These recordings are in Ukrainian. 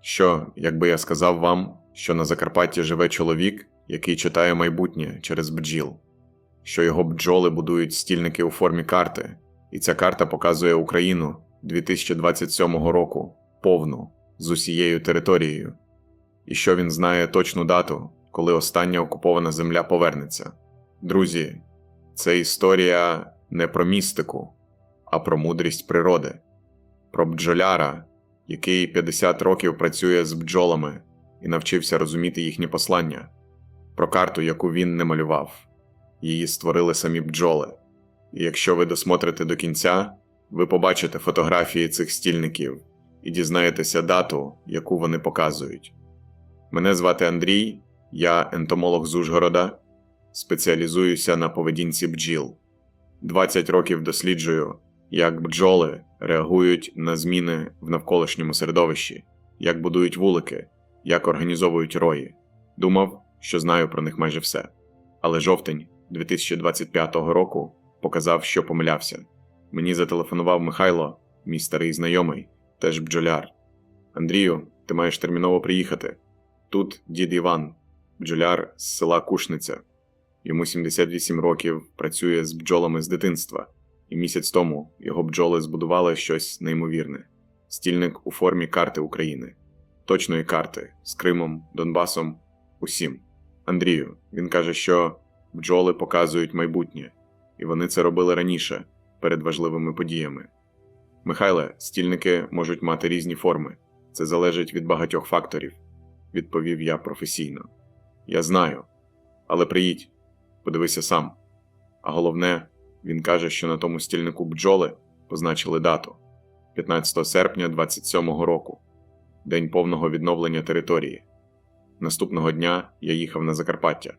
Що, якби я сказав вам, що на Закарпатті живе чоловік, який читає майбутнє через бджіл, що його бджоли будують стільники у формі карти, і ця карта показує Україну 2027 року повну з усією територією, і що він знає точну дату, коли остання окупована земля повернеться. Друзі, це історія не про містику, а про мудрість природи, про бджоляра, який 50 років працює з бджолами і навчився розуміти їхні послання, про карту, яку він не малював. Її створили самі бджоли. І якщо ви досмотрите до кінця, ви побачите фотографії цих стільників і дізнаєтеся дату, яку вони показують. Мене звати Андрій, я ентомолог з Ужгорода, спеціалізуюся на поведінці бджіл. 20 років досліджую, як бджоли реагують на зміни в навколишньому середовищі, як будують вулики, як організовують рої. Думав, що знаю про них майже все. Але жовтень 2025 року показав, що помилявся. Мені зателефонував Михайло, мій старий знайомий, теж бджоляр. Андрію, ти маєш терміново приїхати. Тут дід Іван, бджоляр з села Кушниця. Йому 78 років працює з бджолами з дитинства, і місяць тому його бджоли збудували щось неймовірне: стільник у формі карти України, точної карти з Кримом, Донбасом, усім. Андрію, він каже, що бджоли показують майбутнє, і вони це робили раніше, перед важливими подіями. Михайле, стільники можуть мати різні форми, це залежить від багатьох факторів, відповів я професійно. Я знаю, але приїдь, подивися сам. А головне, він каже, що на тому стільнику бджоли позначили дату 15 серпня 27-го року, день повного відновлення території. Наступного дня я їхав на Закарпаття.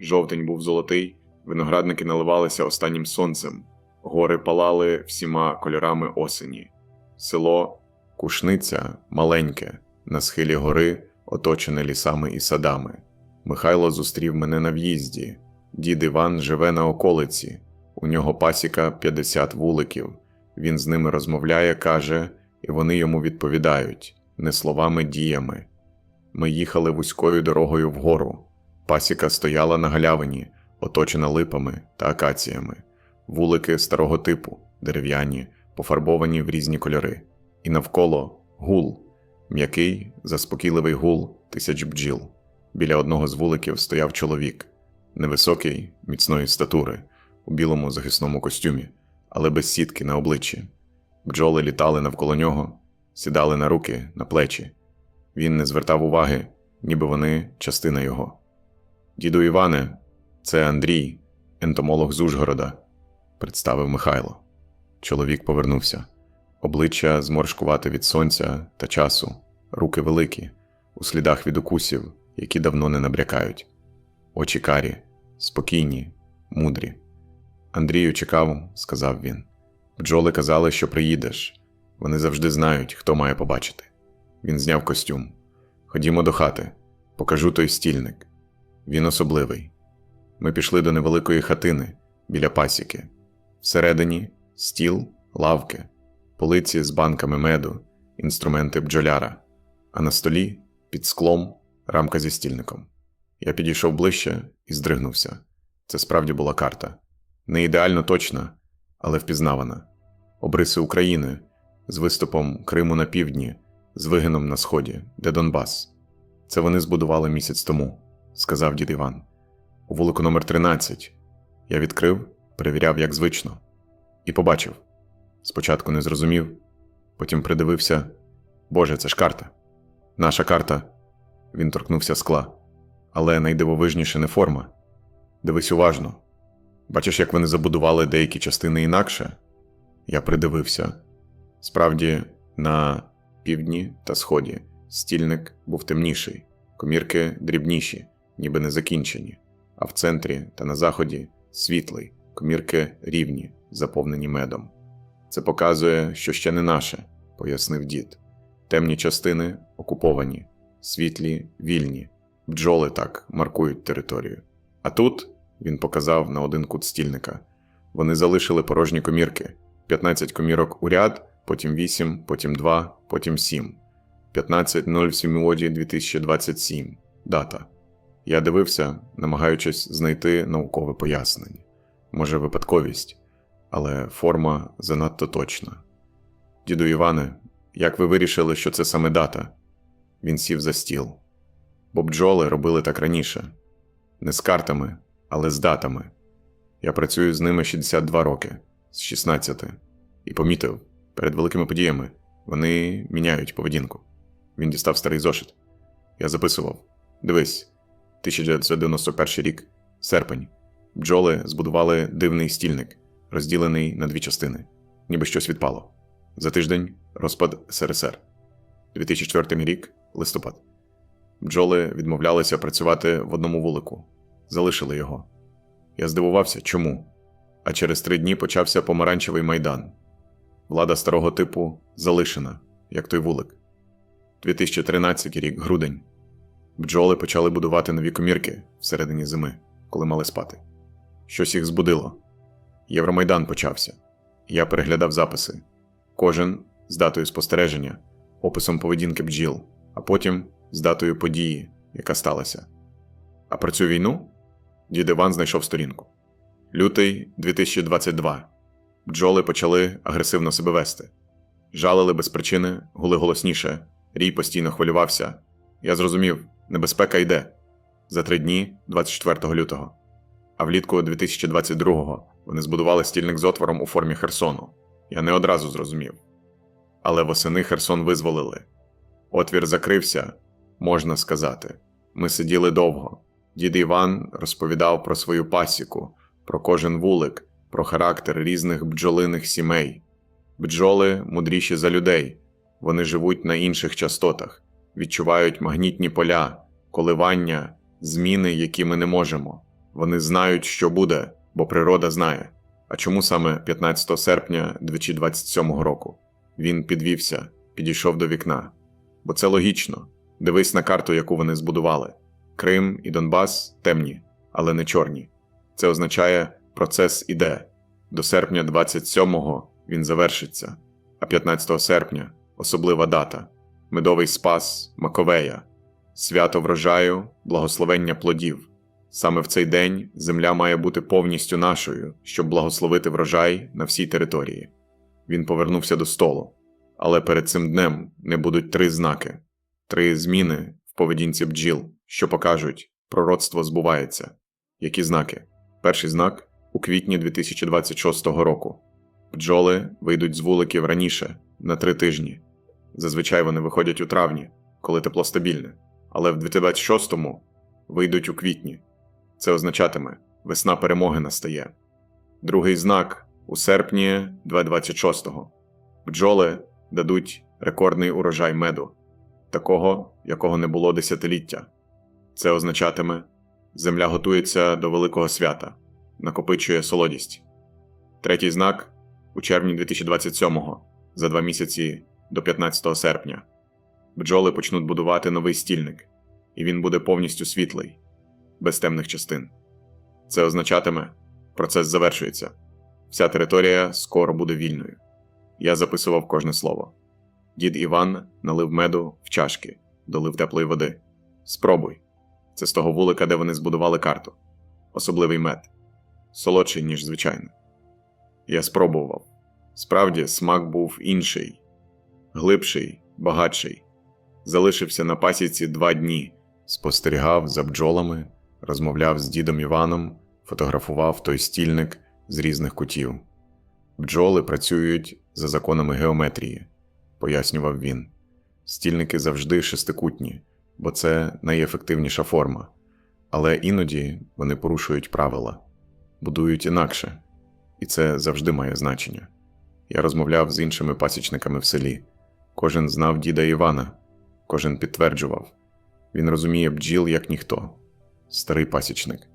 Жовтень був золотий, виноградники наливалися останнім сонцем, гори палали всіма кольорами осені. Село Кушниця маленьке, на схилі гори, оточене лісами і садами. Михайло зустрів мене на в'їзді. Дід Іван живе на околиці, у нього пасіка 50 вуликів. Він з ними розмовляє, каже, і вони йому відповідають не словами, діями. Ми їхали вузькою дорогою вгору. Пасіка стояла на галявині, оточена липами та акаціями, вулики старого типу, дерев'яні, пофарбовані в різні кольори, і навколо гул, м'який, заспокійливий гул тисяч бджіл. Біля одного з вуликів стояв чоловік, невисокий, міцної статури, у білому захисному костюмі, але без сітки на обличчі. Бджоли літали навколо нього, сідали на руки, на плечі. Він не звертав уваги, ніби вони частина його. Діду Іване, це Андрій, ентомолог з Ужгорода, представив Михайло. Чоловік повернувся. Обличчя зморшкувате від сонця та часу, руки великі, у слідах від укусів, які давно не набрякають. Очі карі, спокійні, мудрі. Андрію чекав, сказав він. Бджоли казали, що приїдеш. Вони завжди знають, хто має побачити. Він зняв костюм. Ходімо до хати, покажу той стільник. Він особливий. Ми пішли до невеликої хатини біля пасіки. Всередині стіл, лавки, полиці з банками меду, інструменти бджоляра, а на столі під склом рамка зі стільником. Я підійшов ближче і здригнувся. Це справді була карта. Не ідеально точна, але впізнавана. Обриси України з виступом Криму на півдні, з вигином на сході, де Донбас. Це вони збудували місяць тому, сказав дід Іван. У вулику номер 13 Я відкрив, перевіряв, як звично, і побачив. Спочатку не зрозумів, потім придивився. Боже, це ж карта. Наша карта. Він торкнувся скла. Але найдивовижніше не форма. Дивись уважно. Бачиш, як вони забудували деякі частини інакше? Я придивився. Справді, на півдні та сході стільник був темніший, комірки дрібніші, ніби не закінчені, а в центрі та на заході світлий, комірки рівні, заповнені медом. Це показує, що ще не наше, пояснив дід. Темні частини окуповані, світлі вільні, бджоли так маркують територію. А тут він показав на один кут стільника. Вони залишили порожні комірки: 15 комірок у ряд, потім 8, потім 2, потім 7. 15.07.2027. Дата. Я дивився, намагаючись знайти наукове пояснення. Може, випадковість, але форма занадто точна. Діду Іване, як ви вирішили, що це саме дата? Він сів за стіл. Бо бджоли робили так раніше. Не з картами, але з датами. Я працюю з ними 62 роки, з 16, і помітив, перед великими подіями вони міняють поведінку. Він дістав старий зошит. Я записував: Дивись, 1991 рік, серпень. Бджоли збудували дивний стільник, розділений на дві частини, ніби щось відпало. За тиждень розпад СРСР. 2004 рік, листопад. Бджоли відмовлялися працювати в одному вулику, залишили його. Я здивувався, чому. А через три дні почався помаранчевий майдан. Влада старого типу залишена, як той вулик. 2013 рік, грудень. Бджоли почали будувати нові комірки всередині зими, коли мали спати. Щось їх збудило. Євромайдан почався. Я переглядав записи. Кожен з датою спостереження, описом поведінки бджіл, а потім з датою події, яка сталася. А про цю війну дід Іван знайшов сторінку. Лютий 2022. Бджоли почали агресивно себе вести. Жалили без причини, гули голосніше, рій постійно хвилювався. Я зрозумів, небезпека йде за три дні 24 лютого. А влітку 2022-го вони збудували стільник з отвором у формі Херсону. Я не одразу зрозумів. Але восени Херсон визволили. Отвір закрився, можна сказати. Ми сиділи довго. Дід Іван розповідав про свою пасіку, про кожен вулик, про характер різних бджолиних сімей. Бджоли мудріші за людей, вони живуть на інших частотах, відчувають магнітні поля, коливання, зміни, які ми не можемо. Вони знають, що буде, бо природа знає. А чому саме 15 серпня 2027 року? Він підвівся, підійшов до вікна. Бо це логічно. Дивись на карту, яку вони збудували. Крим і Донбас темні, але не чорні. Це означає, процес іде. До серпня 27-го він завершиться, а 15 серпня особлива дата медовий спас Маковея, свято врожаю, благословення плодів. Саме в цей день земля має бути повністю нашою, щоб благословити врожай на всій території. Він повернувся до столу. Але перед цим днем не будуть три знаки, три зміни в поведінці бджіл, що покажуть, пророцтво збувається. Які знаки? Перший знак у квітні 2026 року. Бджоли вийдуть з вуликів раніше на три тижні. Зазвичай вони виходять у травні, коли тепло стабільне, але в 2026-му вийдуть у квітні. Це означатиме, весна перемоги настає. Другий знак у серпні 2026-го. Бджоли дадуть рекордний урожай меду, такого, якого не було десятиліття. Це означатиме, земля готується до великого свята, накопичує солодість. Третій знак у червні 2027-го, за два місяці до 15 серпня. Бджоли почнуть будувати новий стільник, і він буде повністю світлий, без темних частин. Це означатиме, процес завершується. Вся територія скоро буде вільною. Я записував кожне слово. Дід Іван налив меду в чашки, долив теплої води. Спробуй. Це з того вулика, де вони збудували карту. Особливий мед, солодший, ніж звичайно. Я спробував. Справді, смак був інший, глибший, багатший. Залишився на пасіці два дні, спостерігав за бджолами, розмовляв з дідом Іваном, фотографував той стільник з різних кутів. Бджоли працюють за законами геометрії, пояснював він. Стільники завжди шестикутні, бо це найефективніша форма, але іноді вони порушують правила, будують інакше, і це завжди має значення. Я розмовляв з іншими пасічниками в селі. Кожен знав діда Івана, кожен підтверджував. Він розуміє бджіл як ніхто, старий пасічник.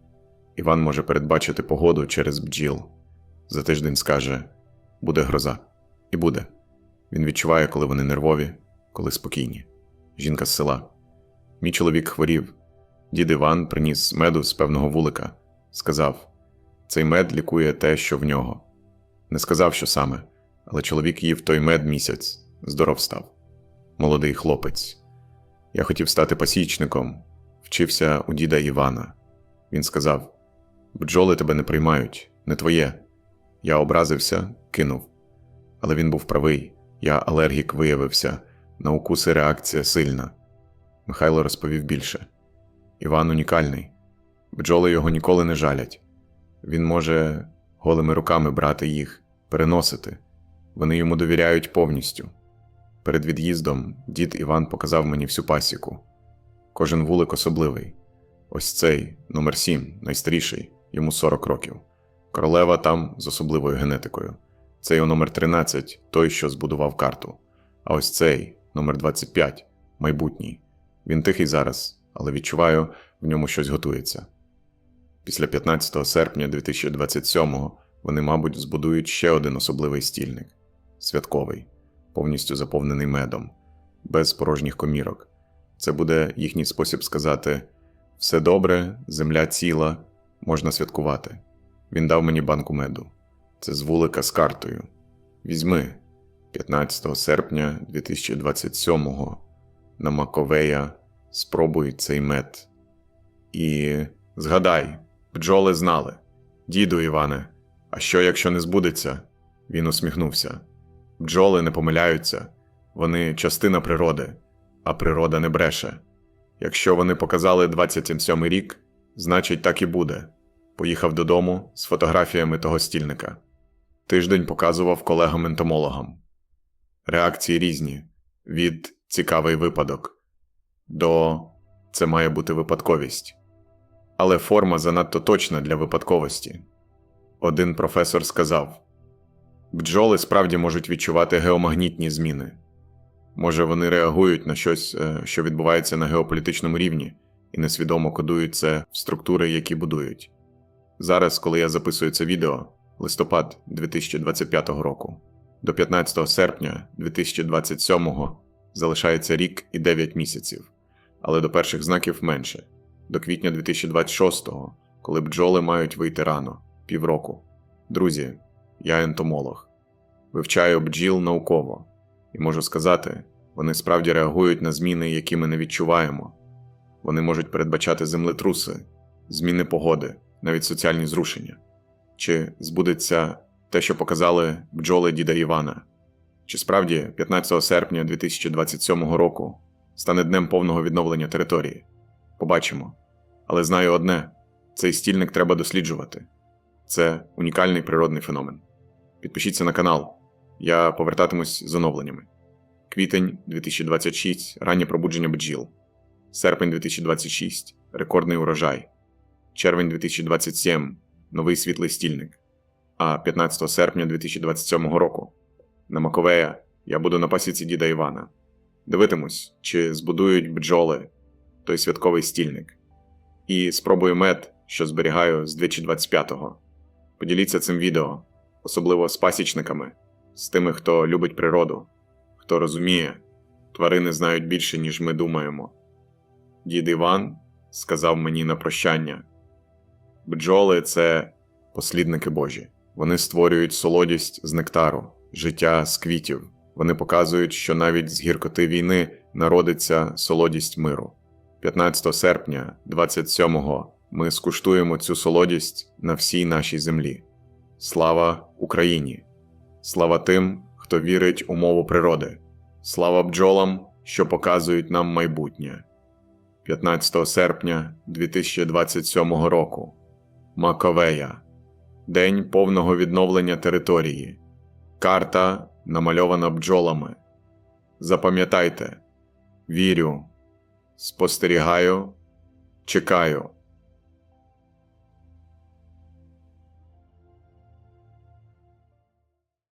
Іван може передбачити погоду через бджіл. За тиждень скаже буде гроза. І буде. Він відчуває, коли вони нервові, коли спокійні. Жінка з села. Мій чоловік хворів. Дід Іван приніс меду з певного вулика. Сказав: цей мед лікує те, що в нього. Не сказав, що саме, але чоловік їв той мед місяць, здоров став. молодий хлопець. Я хотів стати пасічником, вчився у діда Івана. Він сказав: бджоли тебе не приймають, не твоє. Я образився, кинув. Але він був правий, я алергік виявився, на укуси реакція сильна. Михайло розповів більше. Іван унікальний. Бджоли його ніколи не жалять. Він може голими руками брати їх, переносити. Вони йому довіряють повністю. Перед від'їздом дід Іван показав мені всю пасіку. Кожен вулик особливий. Ось цей, номер 7, найстаріший, йому 40 років. Королева там з особливою генетикою. Цей у номер 13 той, що збудував карту. А ось цей, номер 25, майбутній. Він тихий зараз, але відчуваю, в ньому щось готується. Після 15 серпня 2027-го вони, мабуть, збудують ще один особливий стільник святковий, повністю заповнений медом, без порожніх комірок. Це буде їхній спосіб сказати: все добре, земля ціла, можна святкувати. Він дав мені банку меду. Це з вулика з картою. Візьми 15 серпня 2027-го на Маковея спробуй цей мед. І згадай, бджоли знали. Діду Іване, а що якщо не збудеться? Він усміхнувся. Бджоли не помиляються, вони частина природи, а природа не бреше. Якщо вони показали 27 рік, значить так і буде. Поїхав додому з фотографіями того стільника. Тиждень показував колегам-ентомологам. Реакції різні від цікавий випадок до це має бути випадковість. Але форма занадто точна для випадковості. Один професор сказав: бджоли справді можуть відчувати геомагнітні зміни. Може, вони реагують на щось, е, що відбувається на геополітичному рівні, і несвідомо кодують це в структури, які будують. Зараз, коли я записую це відео, листопад 2025 року, до 15 серпня 2027 залишається рік і 9 місяців, але до перших знаків менше, до квітня 2026-го, коли бджоли мають вийти рано, півроку. Друзі, я ентомолог, вивчаю бджіл науково, і можу сказати, вони справді реагують на зміни, які ми не відчуваємо. Вони можуть передбачати землетруси, зміни погоди, навіть соціальні зрушення. Чи збудеться те, що показали бджоли діда Івана? Чи справді 15 серпня 2027 року стане днем повного відновлення території? Побачимо. Але знаю одне: цей стільник треба досліджувати. Це унікальний природний феномен. Підпишіться на канал. Я повертатимусь з оновленнями. Квітень 2026 раннє пробудження бджіл. Серпень 2026 рекордний урожай. Червень 2027 новий світлий стільник. А 15 серпня 2027 року на Маковея я буду на пасіці діда Івана. Дивитимусь, чи збудують бджоли той святковий стільник. І спробую мед, що зберігаю з 2025-го. Поділіться цим відео, особливо з пасічниками, з тими, хто любить природу, хто розуміє, тварини знають більше, ніж ми думаємо. Дід Іван сказав мені на прощання: бджоли це послідники Божі. Вони створюють солодість з нектару, життя з квітів. Вони показують, що навіть з гіркоти війни народиться солодість миру. 15 серпня, 27-го ми скуштуємо цю солодість на всій нашій землі. Слава Україні! Слава тим, хто вірить у мову природи. Слава бджолам, що показують нам майбутнє. 15 серпня 2027 року. Маковея. День повного відновлення території. Карта намальована бджолами. Запам'ятайте, вірю, спостерігаю, чекаю.